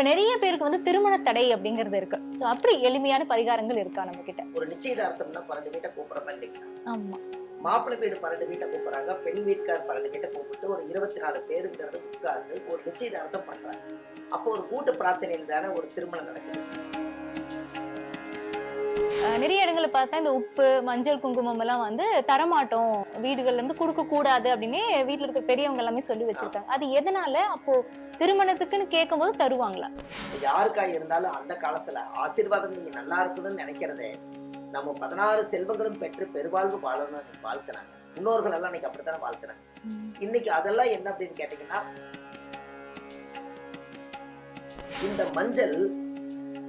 இப்ப நிறைய பேருக்கு வந்து திருமண தடை அப்படிங்கிறது இருக்கு. சோ அப்படி எளிமையான பரிகாரங்கள் இருக்கா நம்ம கிட்ட ஒரு நிச்சயதார்த்தம்னா பன்னெண்டு வீட்டை கூப்பிடுறோமா இல்லைங்களா ஆமா. மாப்பிள்ளை வீடு பன்னெண்டு வீட்டை கூப்பிடுறாங்க பெண் வீட்டுக்கார் பன்னெண்டு வீட்டை கூப்பிட்டு ஒரு இருபத்தி நாலு பேருங்கிறது உட்கார்ந்து ஒரு நிச்சயதார்த்தம் பண்றாங்க. அப்போ ஒரு கூட்டு பிரார்த்தனையில் தானே ஒரு திருமணம் நடக்குது. நிறைய இடங்கள்ல பார்த்தா இந்த உப்பு மஞ்சள் குங்குமம் எல்லாம் வந்து தரமாட்டோம். வீடுகள்ல இருந்து கொடுக்க கூடாது அப்படின்னு வீட்டுல இருக்க பெரியவங்க எல்லாமே சொல்லி வச்சிருக்காங்க. அது எதனால? அப்போ திருமணத்துக்குன்னு கேட்கும்போது தருவாங்களா? யாருக்கா இருந்தாலும் அந்த காலத்துல ஆசீர்வாதம் நீங்க நல்லா இருக்கணும்னு நினைக்கிறதே நம்ம பதினாறு செல்வங்களும் பெற்று பெருவாழ்வு வாழணும்னு வாழ்த்துனாங்க முன்னோர்கள் எல்லாம் இன்னைக்கு அப்படித்தானே வாழ்த்துனாங்க இன்னைக்கு அதெல்லாம் என்ன அப்படின்னு கேட்டீங்கன்னா இந்த மஞ்சள்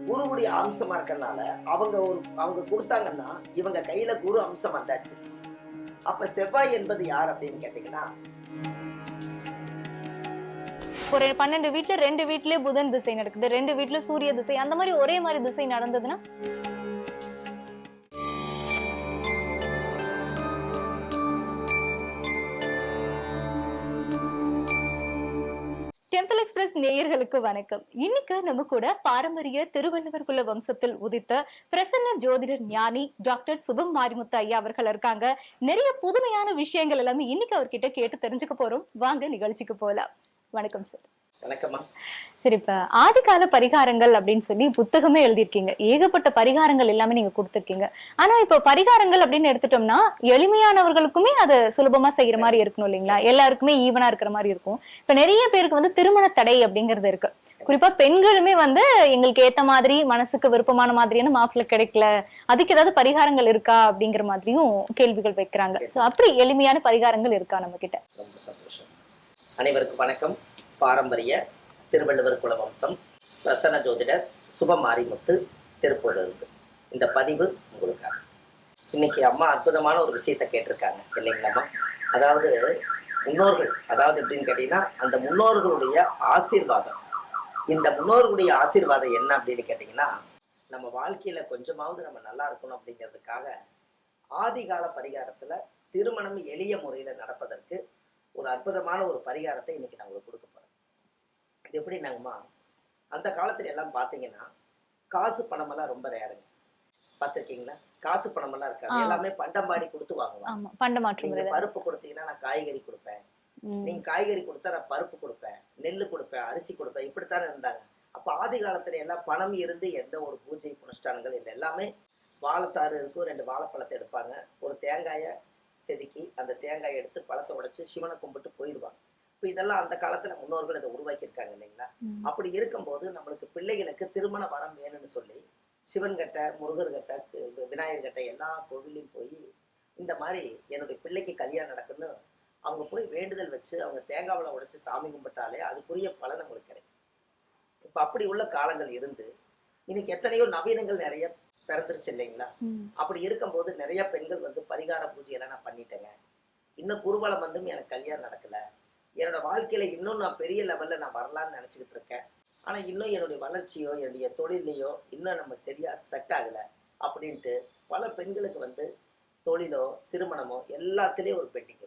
குருவுடைய அம்சமா இருக்கறனால அவங்க ஒரு அவங்க கொடுத்தாங்கன்னா இவங்க கையில குரு அம்சம் வந்தாச்சு. அப்ப செவ்வாய் என்பது யார் அப்படின்னு கேட்டீங்கன்னா? ஒரு பன்னெண்டு வீட்டுல ரெண்டு வீட்லயே புதன் திசை நடக்குது ரெண்டு வீட்டுல சூரிய திசை அந்த மாதிரி ஒரே மாதிரி திசை நடந்ததுன்னா? டெம்பிள் எக்ஸ்பிரஸ் நேயர்களுக்கு வணக்கம். இன்னைக்கு நம்ம கூட பாரம்பரிய திருவள்ளுவர் குல வம்சத்தில் உதித்த பிரசன்ன ஜோதிடர் ஞானி டாக்டர் சுபம் மாரிமுத்து ஐயா அவர்கள் இருக்காங்க. நிறைய புதுமையான விஷயங்கள் எல்லாமே இன்னைக்கு அவர்கிட்ட கேட்டு தெரிஞ்சுக்க போறோம். வாங்க நிகழ்ச்சிக்கு போலாம். வணக்கம் சார். வணக்கம்மா. சரி இப்ப ஆதிகால பரிகாரங்கள் அப்படின்னு சொல்லி புத்தகமே எழுதியிருக்கீங்க. ஏகப்பட்ட பரிகாரங்கள் எல்லாமே நீங்க கொடுத்திருக்கீங்க. ஆனா இப்ப பரிகாரங்கள் அப்படின்னு எடுத்துட்டோம்னா எளிமையானவர்களுக்குமே அதை சுலபமா செய்யற மாதிரி இருக்கணும் இல்லைங்களா? எல்லாருக்குமே ஈவனா இருக்கிற மாதிரி இருக்கும். இப்ப நிறைய பேருக்கு வந்து திருமண தடை அப்படிங்கிறது இருக்கு. குறிப்பா பெண்களுமே வந்து எங்களுக்கு ஏத்த மாதிரி மனசுக்கு விருப்பமான மாதிரியான மாப்பிள்ளை கிடைக்கல அதுக்கு ஏதாவது பரிகாரங்கள் இருக்கா அப்படிங்கிற மாதிரியும் கேள்விகள் வைக்கிறாங்க. சோ அப்படி எளிமையான பரிகாரங்கள் இருக்கா நம்ம கிட்ட? ரொம்ப சந்தோஷம். அனைவருக்கும் வணக்கம். பாரம்பரிய திருவள்ளுவர் குல வம்சம் பிரசன்ன ஜோதிடர் சுபமாரிமுத்து திருப்பூரிலிருந்து இந்த பதிவு உங்களுக்காக இன்னைக்கு அம்மா அற்புதமான ஒரு விஷயத்தை கேட்டிருக்காங்க இல்லைங்களாம்மா? அதாவது முன்னோர்கள் அதாவது எப்படின்னு கேட்டீங்கன்னா அந்த முன்னோர்களுடைய ஆசீர்வாதம். இந்த முன்னோர்களுடைய ஆசீர்வாதம் என்ன அப்படின்னு கேட்டிங்கன்னா நம்ம வாழ்க்கையில் கொஞ்சமாவது நம்ம நல்லா இருக்கணும் அப்படிங்கிறதுக்காக ஆதிகால பரிகாரத்தில் திருமணம் எளிய முறையில் நடப்பதற்கு ஒரு அற்புதமான ஒரு பரிகாரத்தை இன்னைக்கு நான் உங்களுக்கு கொடுக்க இது எப்படி நாங்கம்மா அந்த காலத்துல எல்லாம் பாத்தீங்கன்னா காசு பணமெல்லாம் ரொம்ப ரேருங்க பார்த்திருக்கீங்களா காசு பணமெல்லாம் இருக்காது. ஆ. எல்லாமே பண்டம்பாடி கொடுத்து வாங்குவாங்க. ஆமா பண்ட மாற்று நீங்க முறை பருப்பு கொடுத்தீங்கன்னா நான் காய்கறி கொடுப்பேன். நீங்க காய்கறி கொடுத்தா நான் பருப்பு கொடுப்பேன். நெல்லு கொடுப்பேன் அரிசி கொடுப்பேன். இப்படித்தானே இருந்தாங்க. அப்ப ஆதி காலத்துல எல்லாம் பணம் இருந்து எந்த ஒரு பூஜை புனஸ்டானங்கள் இது எல்லாமே வாழைத்தாறு இருக்கும். ரெண்டு வாழைப்பழத்தை எடுப்பாங்க. ஒரு தேங்காயை செதுக்கி அந்த தேங்காயை எடுத்து பழத்தை உடைச்சு சிவனை கும்பிட்டு போயிடுவாங்க இப்போ இதெல்லாம் அந்த காலத்துல முன்னோர்கள் இதை உருவாக்கியிருக்காங்க இல்லைங்களா. அப்படி இருக்கும்போது நம்மளுக்கு பிள்ளைகளுக்கு திருமண வரம் வேணும்னு சொல்லி சிவன் கட்ட முருகர் கட்ட விநாயகர் கட்ட எல்லா கோவிலையும் போய் இந்த மாதிரி என்னுடைய பிள்ளைக்கு கல்யாணம் நடக்குன்னு அவங்க போய் வேண்டுதல் வச்சு அவங்க தேங்காவில் உடைச்சு சாமி கும்பிட்டாலே அதுக்குரிய பலன் அவங்களுக்கு கிடைக்கும். இப்போ அப்படி உள்ள காலங்கள் இருந்து இன்னைக்கு எத்தனையோ நவீனங்கள் நிறைய பிறந்துருச்சு இல்லைங்களா. அப்படி இருக்கும்போது நிறைய பெண்கள் வந்து பரிகார பூஜையெல்லாம் நான் பண்ணிட்டேங்க. இன்னும் குருவலம் வந்தும் எனக்கு கல்யாணம் நடக்கல. என்னோட வாழ்க்கையில இன்னும் நான் பெரிய லெவல்ல நான் வரலாம்னு நினைச்சுக்கிட்டு இருக்கேன். ஆனா இன்னும் என்னுடைய வளர்ச்சியோ என்னுடைய தொழிலையோ இன்னும் நம்ம சரியா செட் ஆகல அப்படின்ட்டு பல பெண்களுக்கு வந்து தொழிலோ திருமணமோ எல்லாத்துலேயும் ஒரு பெண்டிங்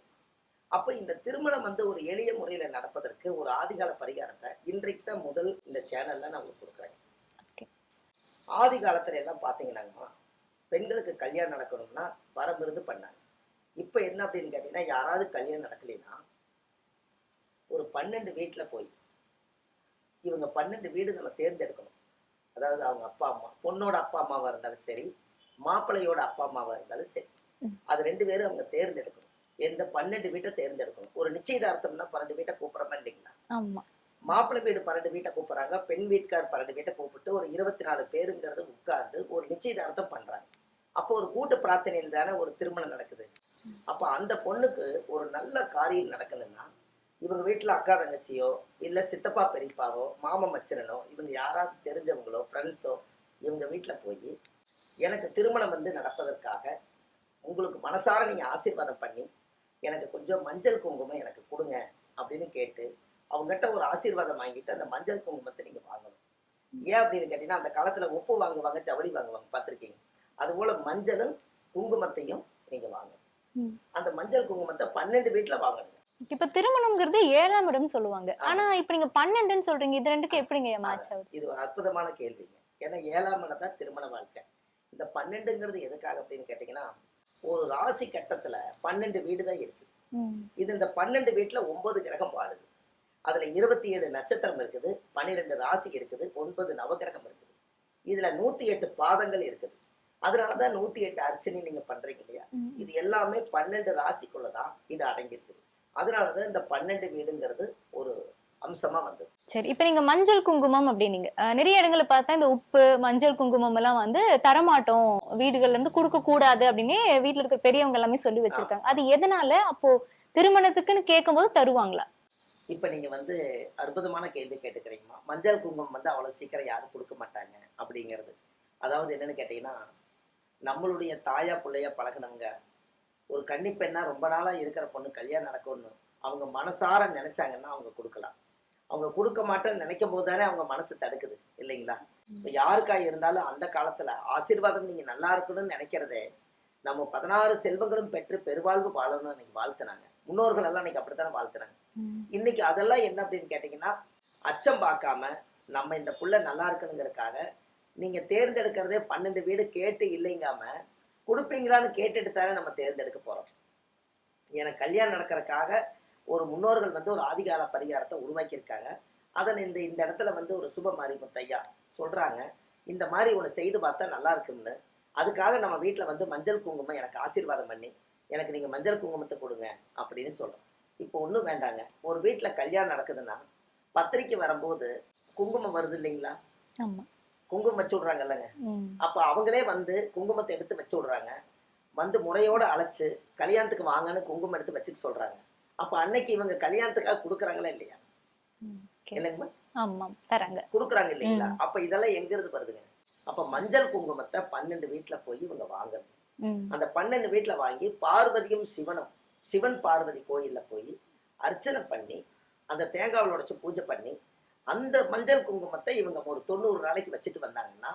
அப்போ இந்த திருமணம் வந்து ஒரு எளிய முறையில நடப்பதற்கு ஒரு ஆதிகால பரிகாரத்தை இன்றைக்கு தான் முதல் இந்த சேனல்ல நான் உங்களுக்கு கொடுக்குறேன். ஆதி காலத்துல எல்லாம் பார்த்தீங்கன்னாங்கம்மா பெண்களுக்கு கல்யாணம் நடக்கணும்னா வரமிருந்து பண்ணாங்க. இப்போ என்ன அப்படின்னு கேட்டீங்கன்னா யாராவது கல்யாணம் நடக்கலைன்னா ஒரு பன்னெண்டு வீட்டில் போய் இவங்க பன்னெண்டு வீடுகளை தேர்ந்தெடுக்கணும். அதாவது அவங்க அப்பா அம்மா பொண்ணோட அப்பா அம்மாவா இருந்தாலும் சரி மாப்பிள்ளையோட அப்பா அம்மாவா இருந்தாலும் சரி. அது ரெண்டு பேரும் அவங்க தேர்ந்தெடுக்கணும். எந்த பன்னெண்டு வீட்டை தேர்ந்தெடுக்கணும். ஒரு நிச்சயதார்த்தம்னா பன்னெண்டு வீட்டை கூப்பிடுறோமா இல்லைங்களா? ஆமா. மாப்பிள்ளை வீடு பன்னெண்டு வீட்டை கூப்பிடுறாங்க பெண் வீட்டுக்கார் பன்னெண்டு வீட்டை கூப்பிட்டு ஒரு இருபத்தி நாலு பேருங்கிறது உட்கார்ந்து ஒரு நிச்சயதார்த்தம் பண்றாங்க. அப்போ ஒரு கூட்டு பிரார்த்தனையில் தானே ஒரு திருமணம் நடக்குது. அப்போ அந்த பொண்ணுக்கு ஒரு நல்ல காரியம் நடக்கணும்னா இவங்க வீட்டில் அக்கா தங்கச்சியோ இல்லை சித்தப்பா பெரியப்பாவோ மாமா மச்சனனோ இவங்க யாராவது தெரிஞ்சவங்களோ ஃப்ரெண்ட்ஸோ இவங்க வீட்டில் போய் எனக்கு திருமணம் வந்து நடப்பதற்காக உங்களுக்கு மனசார நீங்கள் ஆசீர்வாதம் பண்ணி எனக்கு கொஞ்சம் மஞ்சள் குங்குமம் எனக்கு கொடுங்க அப்படின்னு கேட்டு அவங்ககிட்ட ஒரு ஆசீர்வாதம் வாங்கிட்டு அந்த மஞ்சள் குங்குமத்தை நீங்க வாங்கணும். ஏன் அப்படின்னு கேட்டீங்கன்னா அந்த காலத்துல உப்பு வாங்குவாங்க ஜவுளி வாங்குவாங்க பார்த்திருக்கீங்க அதுபோல மஞ்சளும் குங்குமத்தையும் நீங்க வாங்கணும். அந்த மஞ்சள் குங்குமத்தை பன்னெண்டு வீட்டுல வாங்கணுங்க. இப்ப திருமணம்ங்கிறது ஏழாம் இடம்னு சொல்லுவாங்க. ஆனா இப்ப நீங்க பன்னெண்டுன்னு சொல்றீங்க இது ரெண்டுக்கு எப்படிங்க மேட்ச் ஆகுது? இது ஒரு அற்புதமான கேள்விங்க. ஏன்னா ஏழாம் இடம் தான் திருமண வாழ்க்கை. இந்த பன்னெண்டுங்கிறது எதுக்காக அப்படின்னு கேட்டீங்கன்னா ஒரு ராசி கட்டத்துல பன்னெண்டு வீடு தான் இருக்கு. இது இந்த பன்னெண்டு வீட்டுல ஒன்பது கிரகம் வாழுது. அதுல இருபத்தி ஏழு நட்சத்திரம் இருக்குது பன்னிரெண்டு ராசி இருக்குது ஒன்பது நவகிரகம் இருக்குது. இதுல நூத்தி எட்டு பாதங்கள் இருக்குது. அதனாலதான் நூத்தி எட்டு அர்ச்சனை நீங்க பண்றீங்க இல்லையா. இது எல்லாமே பன்னெண்டு ராசிக்குள்ளதான் இது அடங்கியிருக்குது அதனாலதான் இந்த பன்னெண்டு வீடுங்கிறது ஒரு அம்சமா வந்தது. சரி இப்ப நீங்க மஞ்சள் குங்குமம் அப்படின்னீங்க. நிறைய இடங்களை பார்த்தா இந்த உப்பு மஞ்சள் குங்குமம் எல்லாம் வந்து தரமாட்டோம். வீடுகள்ல இருந்து கொடுக்க கூடாது அப்படின்னு வீட்டுல இருக்கிற பெரியவங்க எல்லாமே சொல்லி வச்சிருக்காங்க. அது எதனால? அப்போ திருமணத்துக்குன்னு கேட்கும்போது தருவாங்களா? இப்ப நீங்க வந்து அற்புதமான கேள்வி கேட்டுக்கிறீங்கம்மா. மஞ்சள் குங்குமம் வந்து அவ்வளவு சீக்கிரம் யாரும் கொடுக்க மாட்டாங்க அப்படிங்கிறது. அதாவது என்னன்னு கேட்டீங்கன்னா நம்மளுடைய தாயா பிள்ளையா பழகுனவங்க ஒரு கன்னி பெண்ணா ரொம்ப நாளா இருக்கிற பொண்ணு கல்யாணம் நடக்கும்னு அவங்க மனசார நினைச்சாங்கன்னா அவங்க கொடுக்கலாம். அவங்க கொடுக்க மாட்டேன்னு நினைக்கும் போது தானே அவங்க மனசு தடுக்குது இல்லைங்களா? இப்ப யாருக்கா இருந்தாலும் அந்த காலத்துல ஆசீர்வாதம் நீங்க நல்லா இருக்கணும்னு நினைக்கிறதே நம்ம பதினாறு செல்வங்களும் பெற்று பெருவாழ்வு வாழணும்னு அன்னைக்கு வாழ்த்துனாங்க. முன்னோர்கள் எல்லாம் அன்னைக்கு அப்படித்தானே வாழ்த்துனாங்க. இன்னைக்கு அதெல்லாம் என்ன அப்படின்னு கேட்டீங்கன்னா அச்சம் பார்க்காம நம்ம இந்த புள்ள நல்லா இருக்கணுங்கிறதுக்காக நீங்க தேர்ந்தெடுக்கிறதே பன்னெண்டு வீடு கேட்டு இல்லைங்காம கொடுப்பீங்களான்னு கேட்டுட்டு தானே நம்ம தேர்ந்தெடுக்க போறோம். எனக்கு கல்யாணம் நடக்கிறதுக்காக ஒரு முன்னோர்கள் வந்து ஒரு ஆதிகால பரிகாரத்தை உருவாக்கியிருக்காங்க. அதன் இந்த இந்த இடத்துல வந்து ஒரு சுப மாரிமுத்தையா சொல்றாங்க. இந்த மாதிரி ஒன்று செய்து பார்த்தா நல்லா இருக்கும்னு. அதுக்காக நம்ம வீட்டில் வந்து மஞ்சள் குங்குமம் எனக்கு ஆசீர்வாதம் பண்ணி எனக்கு நீங்கள் மஞ்சள் குங்குமத்தை கொடுங்க அப்படின்னு சொல்கிறோம் இப்போ ஒன்றும் வேண்டாங்க. ஒரு வீட்டில் கல்யாணம் நடக்குதுன்னா பத்திரிக்கை வரும்போது குங்குமம் வருது இல்லைங்களா? ஆமா. குங்குமம் வச்சு விட்றாங்கல்லங்க. ம். அப்போ அவங்களே வந்து குங்குமத்தை எடுத்து வச்சு விடுறாங்க. வந்து முறையோட அழைச்சு கல்யாணத்துக்கு வாங்கன்னு குங்குமம் எடுத்து வச்சுக்க சொல்றாங்க. அப்போ அன்னைக்கு இவங்க கல்யாணத்துக்காக கொடுக்குறாங்களா இல்லையா. இல்லைங்கம்மா? ஆமா தராங்க. கொடுக்குறாங்க இல்லைங்களா? அப்ப இதெல்லாம் எங்க இருந்து வருதுங்க? அப்ப மஞ்சள் குங்குமத்தை பன்னெண்டு வீட்டுல போய் இவங்க வாங்கணும். அந்த பன்னெண்டு வீட்டுல வாங்கி பார்வதியும் சிவனும் சிவன் பார்வதி கோயில்ல போய் அர்ச்சனை பண்ணி அந்த தேங்காவில் உடைச்சு பூஜை பண்ணி அந்த மஞ்சள் குங்குமத்தை இவங்க ஒரு தொண்ணூறு நாளைக்கு வச்சுட்டு வந்தாங்கன்னா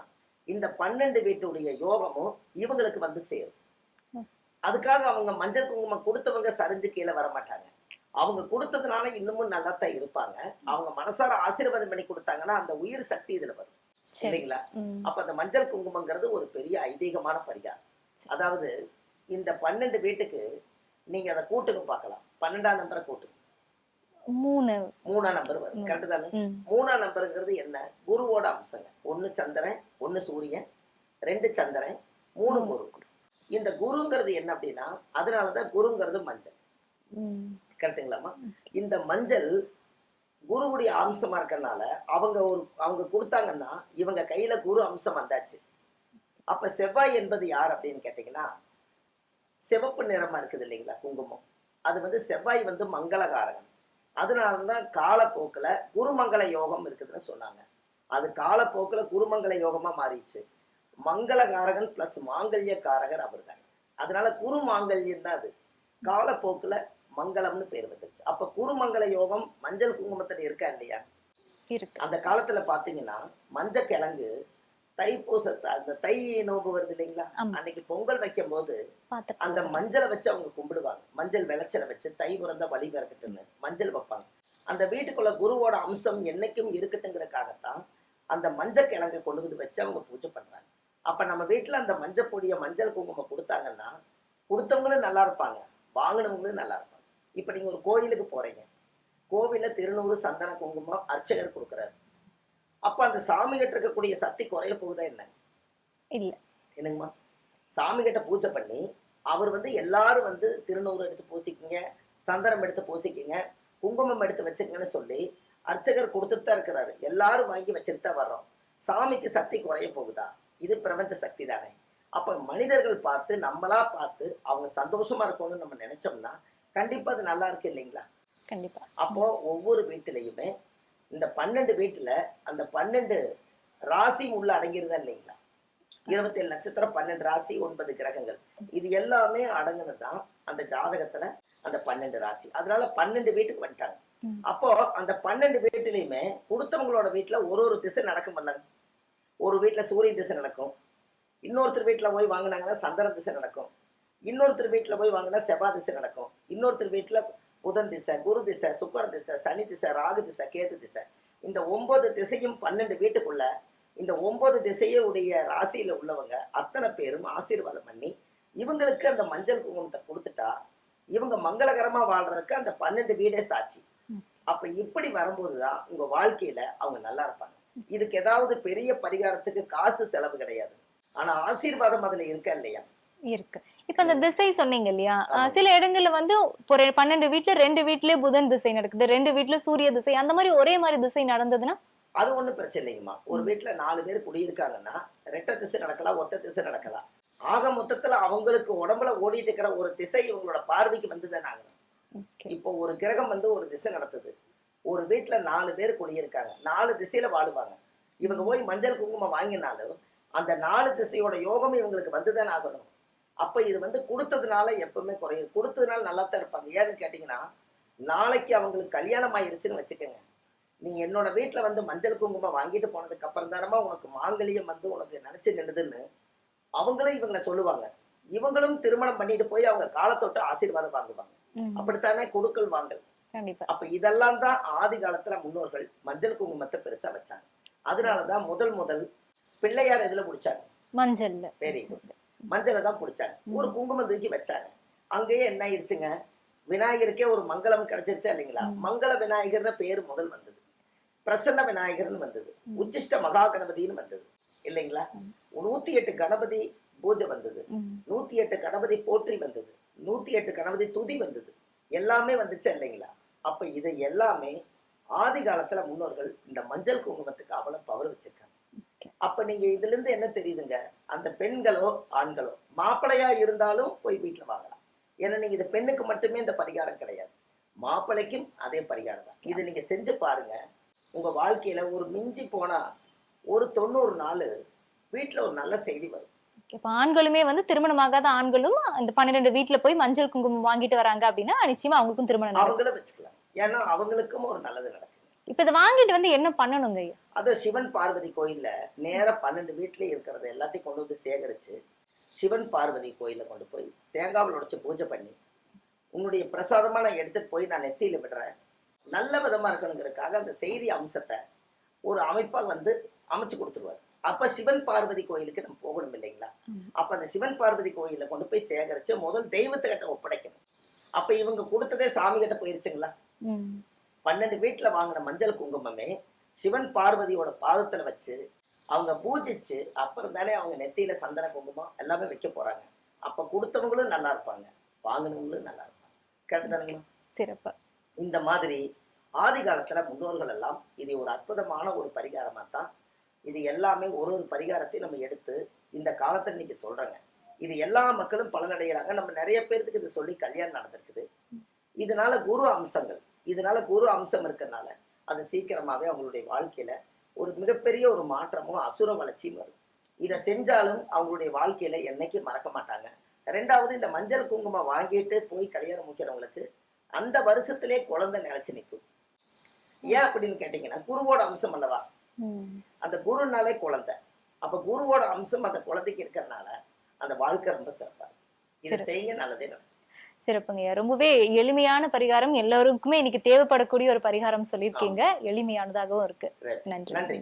இந்த பன்னெண்டு வீட்டுடைய யோகமும் இவங்களுக்கு வந்து சேரும். அதுக்காக அவங்க மஞ்சள் குங்குமம் கொடுத்தவங்க சரிஞ்சு கீழே வர மாட்டாங்க. அவங்க கொடுத்ததுனால இன்னமும் நல்லா தான் இருப்பாங்க. அவங்க மனசார ஆசீர்வாதம் பண்ணி கொடுத்தாங்கன்னா அந்த உயிர் சக்தி இதுல வரும். சரி. இல்லைங்களா? ம். அப்ப அந்த மஞ்சள் குங்குமங்கிறது ஒரு பெரிய ஐதீகமான பரிகாரம். அதாவது இந்த பன்னெண்டு வீட்டுக்கு நீங்க அதை கூட்டுக்கு பார்க்கலாம். பன்னெண்டாம் நம்பரை கூட்டுக்கு மூணு மூணாம் நம்பர் வரும். கரெக்ட் தானே? ம். மூணாம் நம்பருங்கிறது என்ன? குருவோட அம்சங்க ஒன்னு சந்திரன் ஒன்னு சூரியன் ரெண்டு சந்திரன் மூணு குரு. இந்த குருங்கிறது என்ன அப்படின்னா அதனாலதான் குருங்கிறது மஞ்சள். ம். கரெக்டுங்களாம்மா இந்த மஞ்சள் குருவுடைய அம்சமா இருக்கறனால அவங்க ஒரு அவங்க கொடுத்தாங்கன்னா இவங்க கையில குரு அம்சம் வந்தாச்சு. அப்ப செவ்வாய் என்பது யார் அப்படின்னு கேட்டீங்கன்னா சிவப்பு நிறமா இருக்குது இல்லைங்களா குங்குமம். அது வந்து செவ்வாய் வந்து அதனாலதான் காலப்போக்குல குருமங்கள யோகம் இருக்குதுன்னு சொன்னாங்க. அது காலப்போக்குல குருமங்கள யோகமா மாறிடுச்சு. மங்களகாரகன் பிளஸ் மாங்கல்ய காரகர் அவர் அதனால குரு மாங்கல்யம் தான் அது. காலப்போக்குல மங்களம்னு பேர் வந்துருச்சு. அப்ப குருமங்கள யோகம் மஞ்சள் குங்குமத்துல இருக்கா இல்லையா? அந்த காலத்துல பாத்தீங்கன்னா மஞ்சள் கிழங்கு தைப்பூசத்தை அந்த தை நோம்பு வருது இல்லைங்களா. அன்னைக்கு பொங்கல் வைக்கும் போது அந்த மஞ்சளை வச்சு அவங்க கும்பிடுவாங்க. மஞ்சள் விளைச்சலை வச்சு தை பிறந்த வழி பிறக்கட்டுன்னு மஞ்சள் வைப்பாங்க. அந்த வீட்டுக்குள்ள குருவோட அம்சம் என்னைக்கும் இருக்கட்டுங்கிறதுக்காகத்தான் அந்த மஞ்சள் கிழங்கை கொண்டு வந்து வச்சு அவங்க பூஜை பண்றாங்க. அப்ப நம்ம வீட்டுல அந்த மஞ்சள் பொடிய மஞ்சள் குங்குமம் கொடுத்தாங்கன்னா கொடுத்தவங்களும் நல்லா இருப்பாங்க. வாங்கினவங்களும் நல்லா இருப்பாங்க. இப்ப நீங்க ஒரு கோயிலுக்கு போறீங்க. கோவில்ல திருநூறு சந்தன குங்குமம் அர்ச்சகர் கொடுக்குறாரு. அப்ப அந்த சாமி கிட்ட இருக்கக்கூடிய சக்தி குறைய போகுதா என்ன? இல்ல. என்னங்கம்மா? சாமி கிட்ட பூஜை பண்ணி அவர் வந்து எல்லாரும் வந்து திருநூறு எடுத்து பூசிக்கிங்க சந்தனம் எடுத்து பூசிக்கிங்க குங்குமம் எடுத்து வச்சுக்கங்கன்னு சொல்லி அர்ச்சகர் கொடுத்துட்டு தான் இருக்கிறாரு. எல்லாரும் வாங்கி வச்சுட்டு தான் வர்றோம். சாமிக்கு சக்தி குறைய போகுதா? இது பிரபஞ்ச சக்தி தானே. அப்ப மனிதர்கள் பார்த்து நம்மளா பார்த்து அவங்க சந்தோஷமா இருக்கணும்னு நம்ம நினைச்சோம்னா கண்டிப்பா அது நல்லா இருக்கு இல்லைங்களா? கண்டிப்பா. அப்போ ஒவ்வொரு வீட்டிலையுமே இந்த பன்னெண்டு வீட்டுல அந்த பன்னெண்டு ராசி உள்ள அடங்கிருதா இல்லைங்களா? இருபத்தி ஏழு நட்சத்திரம் பன்னெண்டு ராசி ஒன்பது கிரகங்கள். இது எல்லாமே அடங்குனதுதான் அந்த ஜாதகத்துல அந்த பன்னெண்டு ராசி. அதனால பன்னெண்டு வீட்டுக்கு வந்துட்டாங்க. அப்போ அந்த பன்னெண்டு வீட்டிலையுமே கொடுத்தவங்களோட வீட்டுல ஒரு ஒரு திசை நடக்கும் இல்லைங்க ஒரு வீட்டுல சூரிய திசை நடக்கும். இன்னொருத்தர் வீட்டுல போய் வாங்கினாங்கன்னா சந்திர திசை நடக்கும். இன்னொருத்தர் வீட்டுல போய் வாங்கினா செவ்வாய் திசை நடக்கும். இன்னொருத்தர் வீட்டுல புதன் திசை குரு திசை சுக்கர திசை சனி திசை ராகு திசை கேது திசை. இந்த ஒன்பது திசையும் பன்னெண்டு வீட்டுக்குள்ள இந்த ஒன்பது திசையுடைய ராசியில உள்ளவங்க அத்தனை பேரும் ஆசீர்வாதம் பண்ணி இவங்களுக்கு அந்த மஞ்சள் குங்குமத்தை கொடுத்துட்டா இவங்க மங்களகரமா வாழ்றதுக்கு அந்த பன்னெண்டு வீடே சாட்சி. அப்ப இப்படி வரும்போதுதான் உங்க வாழ்க்கையில அவங்க நல்லா இருப்பாங்க. இதுக்கு ஏதாவது பெரிய பரிகாரத்துக்கு காசு செலவு கிடையாது. ஆனா ஆசீர்வாதம் அதுல இருக்கா இல்லையா? இருக்கு. இப்ப இந்த திசை சொன்னீங்க இல்லையா. சில இடங்கள்ல வந்து ஒரு பன்னெண்டு வீட்டுல ரெண்டு வீட்லயே புதன் திசை நடக்குது. ரெண்டு வீட்டுல சூரிய திசை. அந்த மாதிரி ஒரே மாதிரி திசை நடந்ததுன்னா? அது ஒண்ணும் பிரச்சனை இல்லைங்கம்மா. ஒரு வீட்டுல நாலு பேர் குடியிருக்காங்கன்னா ரெட்டை திசை நடக்கலாம் ஒத்த திசை நடக்கலாம். ஆக மொத்தத்துல அவங்களுக்கு உடம்புல ஓடிட்டு இருக்கிற ஒரு திசை இவங்களோட பார்வைக்கு வந்துதானே ஆகணும். இப்போ ஒரு கிரகம் வந்து ஒரு திசை நடத்துது. ஒரு வீட்டுல நாலு பேர் குடியிருக்காங்க நாலு திசையில வாழுவாங்க. இவங்க போய் மஞ்சள் குங்குமம் வாங்கினாலும் அந்த நாலு திசையோட யோகம் இவங்களுக்கு வந்துதானே ஆகணும். அப்ப இது வந்து கொடுத்ததுனால எப்பவுமே குறையும். கொடுத்ததுனால நல்லா தான் இருப்பாங்க. ஏன்னு கேட்டீங்கன்னா நாளைக்கு அவங்களுக்கு கல்யாணம் ஆயிருச்சுன்னு வச்சுக்கோங்க. நீ என்னோட வீட்டுல வந்து மஞ்சள் குங்குமம் வாங்கிட்டு போனதுக்கு அப்புறம் தானமா உனக்கு மாங்கல்யம் வந்து உனக்கு நினைச்சு நின்னுதுன்னு அவங்களும் இவங்களை சொல்லுவாங்க. இவங்களும் திருமணம் பண்ணிட்டு போய் அவங்க காலத்தொட்டு ஆசீர்வாதம் வாங்குவாங்க. அப்படித்தானே கொடுக்கல் வாங்கல். அப்ப இதெல்லாம் தான் ஆதி காலத்துல முன்னோர்கள் மஞ்சள் குங்குமத்தை பெருசா வச்சாங்க. அதனாலதான் முதல் முதல் பிள்ளையார் எதுல பிடிச்சாங்க மஞ்சள்ல. Very good. மஞ்சளை தான் பிடிச்சாங்க. ஒரு குங்குமம் தூக்கி வச்சாங்க. அங்கேயே என்ன ஆயிருச்சுங்க விநாயகருக்கே ஒரு மங்களம் கிடைச்சிருச்சா இல்லைங்களா? மங்கள விநாயகர்னு பேர் முதல் வந்தது. பிரசன்ன விநாயகர்னு வந்தது. உச்சிஷ்ட மகா கணபதினு வந்தது. இல்லைங்களா? நூத்தி எட்டு கணபதி பூஜை வந்தது. நூத்தி எட்டு கணபதி போற்றி வந்தது. நூத்தி எட்டு கணபதி துதி வந்தது. எல்லாமே வந்துச்சா இல்லைங்களா? அப்ப இது எல்லாமே ஆதி காலத்துல முன்னோர்கள் இந்த மஞ்சள் குங்குமத்துக்கு அவ்வளவு பவர் வச்சிருக்காங்க. அப்ப நீங்க இதுல இருந்து என்ன தெரியுதுங்க? அந்த பெண்களோ ஆண்களோ மாப்பிள்ளையா இருந்தாலும் போய் வீட்டுல வாங்கலாம். ஏன்னா நீங்க இது பெண்ணுக்கு மட்டுமே இந்த பரிகாரம் கிடையாது. மாப்பிள்ளைக்கும் அதே பரிகாரம் தான். இது நீங்க செஞ்சு பாருங்க. உங்க வாழ்க்கையில ஒரு மிஞ்சி போனா ஒரு தொண்ணூறு நாள் வீட்டுல ஒரு நல்ல செய்தி வரும். இப்ப ஆண்களுமே வந்து திருமணமாகாத ஆண்களும் இந்த பன்னிரெண்டு வீட்டுல போய் மஞ்சள் குங்குமம் வாங்கிட்டு வராங்க அப்படின்னா நிச்சயமா அவங்களுக்கும் திருமணம் நடக்கும். அவங்கள வச்சுக்கலாம். ஏன்னா அவங்களுக்கும் ஒரு நல்லது நடக்கும். இப்ப இதை வாங்கிட்டு வந்து என்ன பண்ணணுங்க? ஐயா அது சிவன் பார்வதி கோயில்ல நேரா பன்னெண்டு வீட்லயே இருக்கிறத எல்லாத்தையும் கொண்டு வந்து சேகரிச்சு சிவன் பார்வதி கோயில்ல கொண்டு போய் தேங்காவில் உடைச்சு பூஜை பண்ணி உன்னுடைய பிரசாதமா நான் எடுத்துட்டு போய் நான் நெத்தியில விடுறேன். நல்ல விதமா இருக்கணுங்கிறதுக்காக அந்த செய்தி அம்சத்தை ஒரு அமைப்பா வந்து அமைச்சு கொடுத்துருவாரு. அப்ப சிவன் பார்வதி கோயிலுக்கு நம்ம போகணும் இல்லைங்களா? அப்ப அந்த சிவன் பார்வதி கோயில்ல கொண்டு போய் சேகரிச்சு முதல் தெய்வத்துக்கிட்ட ஒப்படைக்கணும். அப்ப இவங்க கொடுத்ததே சாமி கிட்ட போயிருச்சுங்களா பன்னெண்டு வீட்டுல வாங்கின மஞ்சள் குங்குமமே சிவன் பார்வதியோட பாதத்துல வச்சு அவங்க பூஜிச்சு அப்புறம் தானே அவங்க நெத்தியில சந்தன குங்குமம் எல்லாமே வைக்க போறாங்க. அப்ப கொடுத்தவங்களும் நல்லா இருப்பாங்க. வாங்கினவங்களும் நல்லா இருப்பாங்க. கேட்டுதானுங்களா சிறப்பு. இந்த மாதிரி ஆதி காலத்துல முன்னோர்கள் எல்லாம் இது ஒரு அற்புதமான ஒரு பரிகாரமா தான் இது எல்லாமே ஒரு ஒரு பரிகாரத்தையும் நம்ம எடுத்து இந்த காலத்துல இன்னைக்கு சொல்றேங்க. இது எல்லா மக்களும் பலனடைகிறாங்க. நம்ம நிறைய பேர்த்துக்கு இது சொல்லி கல்யாணம் நடந்திருக்குது. இதனால குரு அம்சங்கள். இதனால குரு அம்சம் இருக்கறனால அது சீக்கிரமாவே அவங்களுடைய வாழ்க்கையில ஒரு மிகப்பெரிய ஒரு மாற்றமும் அசுர வளர்ச்சியும் வரும். இதை செஞ்சாலும் அவங்களுடைய வாழ்க்கையில என்னைக்கும் மறக்க மாட்டாங்க. ரெண்டாவது இந்த மஞ்சள் குங்குமம் வாங்கிட்டு போய் கல்யாணம் முடிக்கிறவங்களுக்கு அந்த வருஷத்திலே குழந்தை நிலைச்சு நிற்கும். ஏன் அப்படின்னு கேட்டீங்கன்னா குருவோட அம்சம் அல்லவா? அந்த குருனாலே குழந்தை. அப்ப குருவோட அம்சம் அந்த குழந்தைக்கு இருக்கிறதுனால அந்த வாழ்க்கை ரொம்ப சிறப்பா. இதை. செய்யுங்க நல்லதே நடக்கும். சிறப்புங்க. ஐயா ரொம்பவே எளிமையான பரிகாரம். எல்லாருக்குமே இன்னைக்கு தேவைப்படக்கூடிய ஒரு பரிகாரம் சொல்லியிருக்கீங்க. எளிமையானதாகவும் இருக்கு. நன்றி. நன்றி